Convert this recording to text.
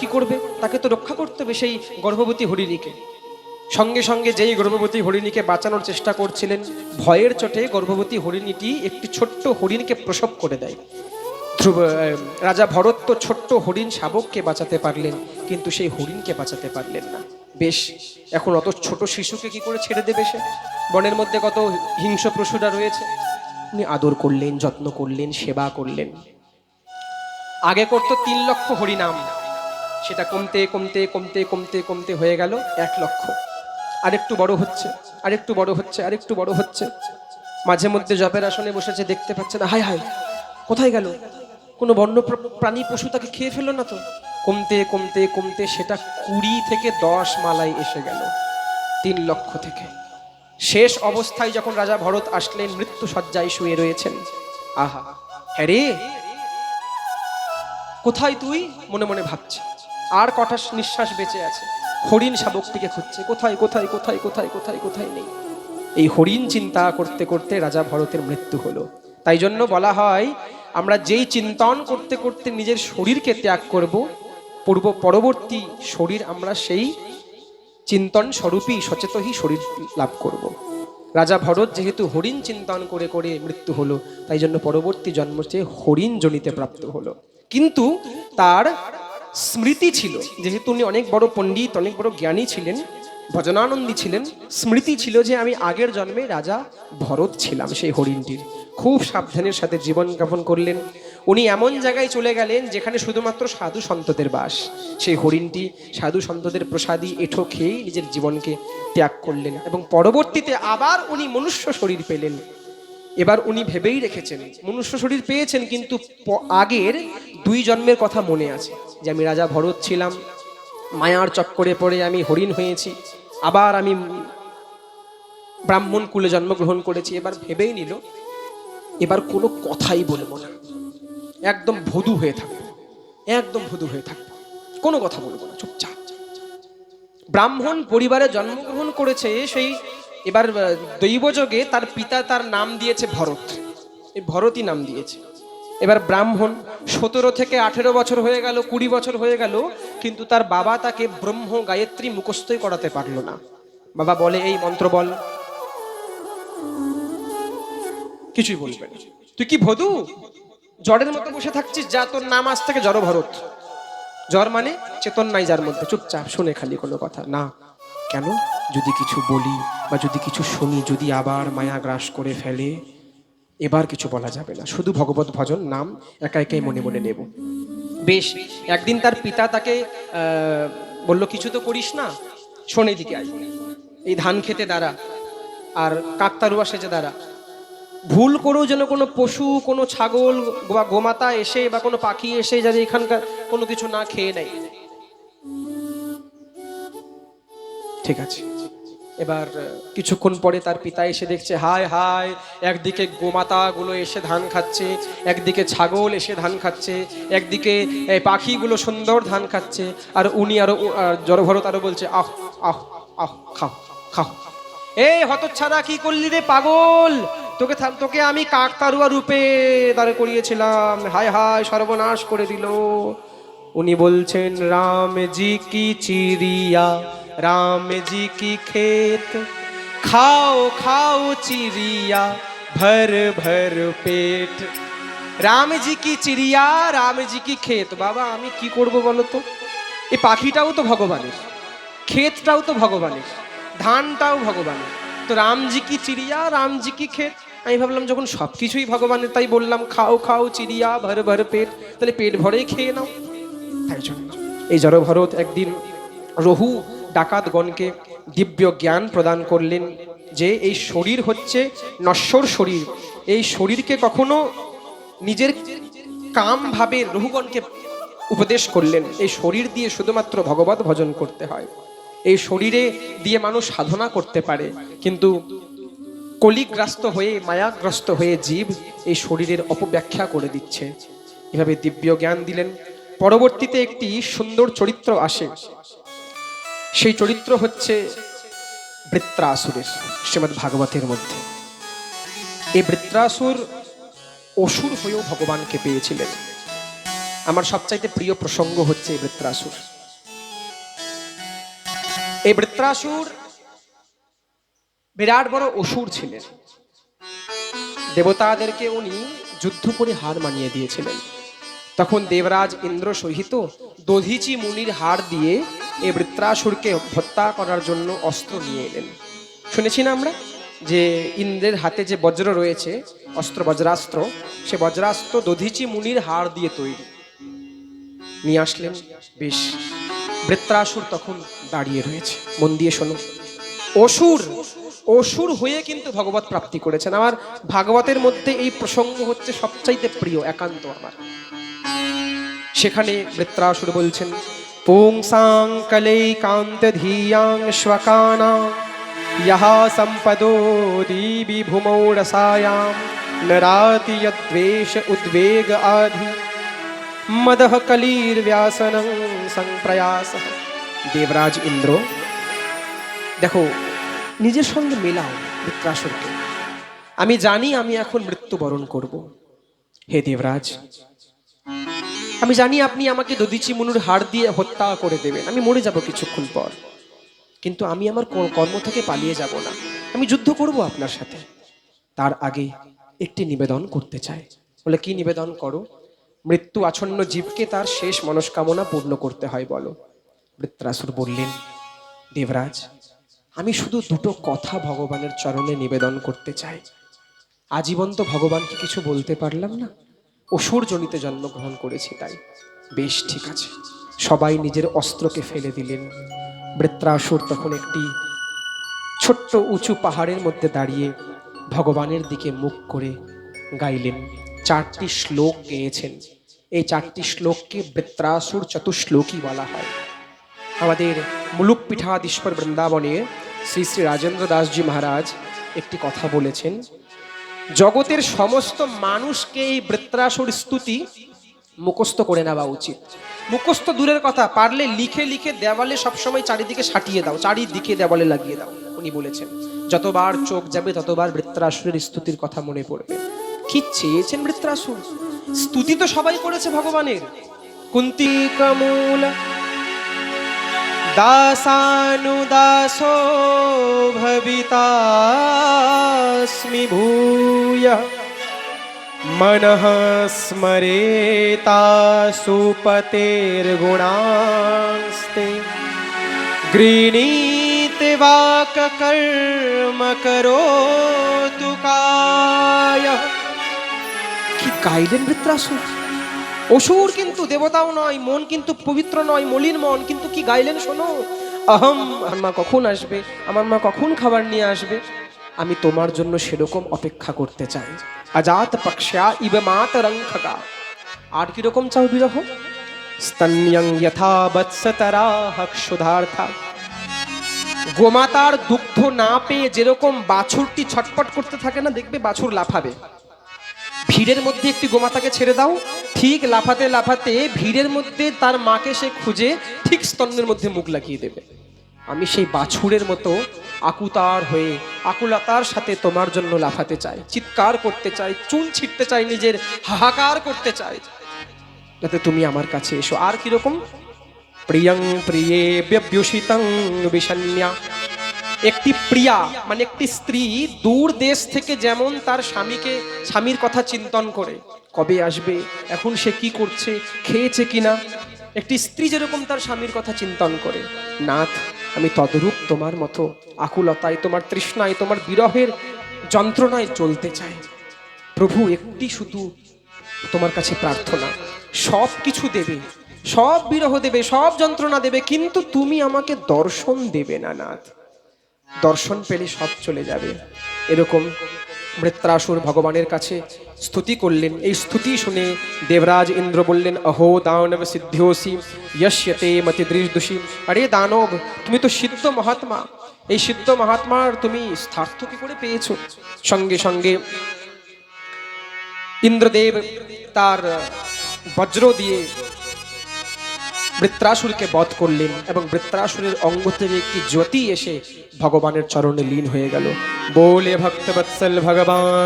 কি করবে? তাকে তো রক্ষা করতে হবে সেই গর্ভবতী হরিণীকে। সঙ্গে সঙ্গে যেই গর্ভবতী হরিণীকে বাঁচানোর চেষ্টা করছিলেন, ভয়ের চোটে গর্ভবতী হরিণীটি একটি ছোট্ট হরিণকে প্রসব করে দেয়। ধ্রুব রাজা ভরত তো ছোট্ট হরিণ শাবককে বাঁচাতে পারলেন, কিন্তু সেই হরিণকে বাঁচাতে পারলেন না। বেশ, এখন অত ছোট শিশুকে কি করে ছেড়ে দেবে সে? বনের মধ্যে কত হিংস্র পশুরা রয়েছে। উনি আদর করলেন, যত্ন করলেন, সেবা করলেন। আগে করতো তিন লক্ষ হরিনাম। সেটা কমতে কমতে কমতে কমতে কমতে হয়ে গেল এক লক্ষ। আরেকটু বড় হচ্ছে, আরেকটু বড় হচ্ছে, আরেকটু বড় হচ্ছে। মাঝে মধ্যে জপের আসনে বসেছে, দেখতে পাচ্ছে না। হায় হাই কোথায় গেল? কোনো বন্য প্রাণী পশু তাকে খেয়ে ফেলল না তো? কমতে কমতে কমতে সেটা কুড়ি থেকে দশ মালায় এসে গেল তিন লক্ষ থেকে। শেষ অবস্থায় যখন রাজা ভরত আসলেন মৃত্যু সজ্জায় শুয়ে রয়েছেন। আহা হ্যাঁ রে। কোথায় তুই? মনে মনে ভাবছে। আর কটা নিঃশ্বাস বেঁচে আছে? হরিণ শাবকটিকে খুঁজছে। কোথায় কোথায় কোথায় কোথায় কোথায় কোথায় নেই? এই হরিণ চিন্তা করতে করতে রাজা ভরতের মৃত্যু হলো। তাই জন্য বলা হয়, আমরা যেই চিন্তন করতে করতে নিজের শরীরকে ত্যাগ করব, পূর্ব পরবর্তী শরীর আমরা সেই চিন্তন স্বরূপই সচেতই শরীর লাভ করব। রাজা ভরত যেহেতু হরিণ চিন্তন করে করে মৃত্যু হলো, তাই জন্য পরবর্তী জন্ম চেয়ে হরিণ জনিতে প্রাপ্ত হলো। কিন্তু তার স্মৃতি ছিল। যেহেতু উনি অনেক বড় পণ্ডিত, অনেক বড় জ্ঞানী ছিলেন, ভজনানন্দী ছিলেন, স্মৃতি ছিল যে আমি আগের জন্মে রাজা ভরত ছিলাম, সেই হরিণটির। খুব সাবধানের সাথে জীবন যাপন করলেন। উনি এমন জায়গায় চলে গেলেন যেখানে শুধুমাত্র সাধু সন্তদের বাস। সেই হরিণটি সাধু সন্তদের প্রসাদী এঠো খেয়েই নিজের জীবনকে ত্যাগ করলেন এবং পরবর্তীতে আবার উনি মনুষ্য শরীর পেলেন। এবার উনি ভেবেই রেখেছেন, মনুষ্য শরীর পেয়েছেন কিন্তু আগের দুই জন্মের কথা মনে আছে। যে আমি রাজা ভরত ছিলাম, মায়ার চক্করে পড়ে আমি হরিণ হয়েছি, আবার আমি ব্রাহ্মণ কুলে জন্মগ্রহণ করেছি। এবার ভেবেই নিল, এবার কোনো কথাই বলব না। একদম ভদু হয়ে থাকব, একদম ভদু হয়ে থাকব, কোনো কথা বলব না, চুপচাপ। ব্রাহ্মণ পরিবারে জন্মগ্রহণ করেছে, সেই এবার দৈবযোগে তার পিতা তার নাম দিয়েছে ভরত। এই ভরতই নাম দিয়েছে। এবার ব্রাহ্মণ সতেরো থেকে আঠেরো বছর হয়ে গেল, কুড়ি বছর হয়ে গেল, কিন্তু তার বাবা তাকে ব্রহ্ম গায়ত্রী মুখস্থই করাতে পারল না। বাবা বলে, এই মন্ত্র বল। কিছুই বলবে তুই কি ভদু? জড়ের মতো বসে থাকছিস, যা তোর নাম আজ থেকে জড় ভরত। জ্বর মানে চেতন নাই যার মধ্যে। চুপচাপ, শুনে খালি কোনো কথা। না। কেন? যদি কিছু বলি বা যদি কিছু শুনি, যদি আবার মায়া গ্রাস করে ফেলে এবার কিছু বলা যাবে না। শুধু ভগবত ভজন, নাম একা একাই মনে মনে নেব। বেশ, একদিন তার পিতা তাকে বলল, কিছু তো করিস না, শোনে দিকে আয়। এই ধান খেতে দাঁড়া, আর কাকতারুয়া সেজে দাঁড়া। ভুল করেও যেন কোনো পশু, কোনো ছাগল বা গোমাতা এসে বা কোনো পাখি এসে যাতে এখানকার কোনো কিছু না খেয়ে নেয়। ঠিক আছে। এবার কিছুক্ষণ পরে তার পিতা এসে দেখছে, হায় হায়, একদিকে গোমাতা গুলো এসে ধান খাচ্ছে, একদিকে ছাগল এসে ধান খাচ্ছে, একদিকে পাখিগুলো সুন্দর ধান খাচ্ছে, আর উনি আরও জড়ভরত আরও বলছে, আহ আহ আহ, খাও খাও। এই হতচ্ছাড়া কি করলি রে পাগল? তোকে তোকে আমি কাকতারুয়া রূপে দাঁড় করিয়েছিলাম। হায় হায়, সর্বনাশ করে দিল। উনি বলছেন রাম জি কি চিড়িয়া রাম জি কি ক্ষেত খাও খাও চিড়িয়া ভর ভর পেট রাম জি কি চিড়িয়া রাম জি কি ক্ষেত বাবা আমি কি করব বলো তো? এই পাখিটাও তো ভগবানের, ক্ষেতটাও তো ভগবানের, ধানটাও ভগবানের। তো রামজি কি চিড়িয়া, রামজি কি ক্ষেত? আমি ভাবলাম, যখন সব কিছুই ভগবানের, তাই বললাম, খাও খাও চিড়িয়া, ভর ভর পেট, তাহলে পেট ভরেই খেয়ে নাও। এই জড় ভরত একদিন রহু ডাকাতগণকে দিব্য জ্ঞান প্রদান করলেন যে এই শরীর হচ্ছে নশ্বর শরীর। এই শরীরকে কখনো নিজের কাম ভাবে রহুগণকে উপদেশ করলেন। এই শরীর দিয়ে শুধুমাত্র ভগবত ভজন করতে হয়। এই শরীরে দিয়ে মানুষ সাধনা করতে পারে। কিন্তু কলিগ্রাস্ত হয়ে, মায়াগ্রস্ত হয়ে জীব এই শরীরের অপব্যাখ্যা করে দিচ্ছে। এভাবে দিব্য জ্ঞান দিলেন। পরবর্তীতে একটি সুন্দর চরিত্র আসে। সেই চরিত্র হচ্ছে বৃত্রাসুরের শ্রীমৎ ভাগবতের মধ্যে। এই বৃত্রাসুর অসুর হয়েও ভগবানকে পেয়েছিলেন। আমার সবচাইতে প্রিয় প্রসঙ্গ হচ্ছে এই বৃত্রাসুর। এই বৃত্রাসুর বিরাট বড় অসুর ছিলেন। দেবতাদেরকে উনি যুদ্ধ করে হার মানিয়ে দিয়েছিলেন। তখন দেবরাজ ইন্দ্র সহিত দধিচি মুনির হার দিয়ে এই বৃত্রাসুরকে হত্যা করার জন্য অস্ত্র নিয়ে এলেন। শুনেছি না আমরা যে ইন্দ্রের হাতে যে বজ্র রয়েছে, অস্ত্র, বজ্রাস্ত্র, সে বজ্রাস্ত্র দধিচি মুনির হাড় দিয়ে তৈরি। নিয়ে আসলেন। বেশ, বৃত্রাসুর তখন দাঁড়িয়ে রয়েছে। মন দিয়ে শোনো। অসুর অসুর হয়ে কিন্তু ভগবত প্রাপ্তি করেছেন। আমার ভাগবতের মধ্যে এই প্রসঙ্গ হচ্ছে সবচাইতে প্রিয়, একান্ত আমার। সেখানে বৃত্রাসুর বলছেন শ্বকানা ইহা সম্পদো দীবি ভূমৌ রসায়াম নরাতি যদ্বেষ উদ্বেগ আধি মদহ কলির ব্যাসনং সংপ্রয়াস দেবরাজ ইন্দ্র দেখো নিজের সঙ্গে মেলাও বৃত্রাসুরকে আমি জানি আমি এখন মৃত্যুবরণ করব হে দেবরাজ আমি জানি আপনি আমাকে দদিচি মনুর হাড় দিয়ে হত্যা করে দেবেন। আমি মরে যাব কিছুক্ষণ পর। কিন্তু আমি আমার কর্ম থেকে পালিয়ে যাব না। আমি যুদ্ধ করব আপনার সাথে। তার আগে একটি নিবেদন করতে চাই। বলে, কি নিবেদন করো? মৃত্যু আচ্ছন্ন জীবকে তার শেষ মনস্কামনা পূর্ণ করতে হয়, বলো। বৃত্রাসুর বললেন, দেবরাজ, আমি শুধু দুটো কথা ভগবানের চরণে নিবেদন করতে চাই। আজীবন তো ভগবানকে কিছু বলতে পারলাম না। অসুর জনিতে জন্মগ্রহণ করেছি তাই। বেশ ঠিক আছে। সবাই নিজের অস্ত্রকে ফেলে দিলেন। বৃত্রাসুর তখন একটি ছোট্ট উঁচু পাহাড়ের মধ্যে দাঁড়িয়ে ভগবানের দিকে মুখ করে গাইলেন, চারটি শ্লোক গেয়েছেন। এই চারটি শ্লোককে বৃত্রাসুর চতুশ্লোকী বলা হয়। আমাদের মুলুক পীঠাধীশ্বর বৃন্দাবনে শ্রী শ্রী রাজেন্দ্র দাসজি মহারাজ একটি কথা বলেছেন জগতের সমস্ত মানুষকে এই বৃত্রাসুর স্তুতি মুখস্থ করে নেওয়া উচিত। মুখস্থ দূরের কথা, পারলে লিখে লিখে দেওয়ালে সবসময় চারিদিকে সাটিয়ে দাও, চারিদিকে দেওয়ালে লাগিয়ে দাও, উনি বলেছেন। যতবার চোখ যাবে ততবার বৃত্রাসুরের স্তুতির কথা মনে পড়বে। কি চেয়েছেন বৃত্রাসুর স্তুতি তো সবাই করেছে ভগবানের। কুন্তি কমূল দাসানুদাসো ভবিতাস্মি ভূয় মনঃ স্মরেতা সুপতের্গুণাস্তে গৃণীতে বাক কর্ম করোতু কায় কি গাইলেন বৃত্রাসুর অসুর কিন্তু দেবতাও নয়, মন কিন্তু পবিত্র নয়, মলিন মন, কিন্তু কি গাইলেন শোনো? আহম, আমার মা কখন আসবে? আমার মা কখন খাবার নিয়ে আসবে? আমি তোমার জন্য সেরকম অপেক্ষা করতে চাই। আজাত পক্ষা ইব মাত রঙ্খকা আর কীরকম চাও বিরহ? স্তন্যং যথা বৎসতরা ক্ষুধার্থা গোমাতার দুগ্ধ না পেয়ে যেরকম বাছুরটি ছটপট করতে থাকে না, দেখবে বাছুর লাফাবে। ভিড়ের মধ্যে একটি গোমাতাকে ছেড়ে দাও। ঠিক লাফাতে লাফাতে ভিড়ের মধ্যে তার মাকে সে খুঁজে ঠিক স্তন্যের মধ্যে মুখ লাগিয়ে দেবে। আমি সেই বাছুরের মতো আকুতার হয়ে আকুলতার সাথে তোমার জন্য লাফাতে চাই, চিৎকার করতে চাই, চুন ছিটতে চাই, নিজের হাহাকার করতে চাই। যাতে তুমি আমার কাছে এসো। আর কীরকম? প্রিয়ং প্রিয়ে ব্যব্যুষিতং বিষণ্যা একটি প্রিয়া মানে একটি স্ত্রী দূর দেশ থেকে যেমন তার স্বামীকে, স্বামীর কথা চিন্তন করে, কবে আসবে, এখন সে কি করছে, খেয়েছে কিনা? একটি স্ত্রী যেরকম তার স্বামীর কথা চিন্তন করে, নাথ, আমি তদরূপ তোমার মতো আকুলতায়, তোমার তৃষ্ণায়, তোমার বিরহের যন্ত্রণায় চলতে চাই। প্রভু, একটি শুধু তোমার কাছে প্রার্থনা, সব কিছু দেবে, সব বিরহ দেবে, সব যন্ত্রণা দেবে, কিন্তু তুমি আমাকে দর্শন দেবে না, নাথ। দর্শন পেলে সব চলে যাবে। এরকম মৃত্রাসুর ভগবানের কাছে স্তুতি করলেন। এই স্তুতি শুনে দেবরাজ ইন্দ্র বললেন, অহো দানব সিদ্ধিওসি মতি দৃশদুষী আরে দানব, তুমি তো সিদ্ধ মহাত্মা। এই সিদ্ধ মহাত্মার তুমি স্থার্থ কি করে পেয়েছ? সঙ্গে সঙ্গে ইন্দ্রদেব তার বজ্র দিয়ে বৃত্রাসুরকে বধ করলেন এবং বৃত্রাসুরের অঙ্গ থেকে একটি জ্যোতি এসে ভগবানের চরণে লীন হয়ে গেল। বলে ভক্তবৎসল ভগবান।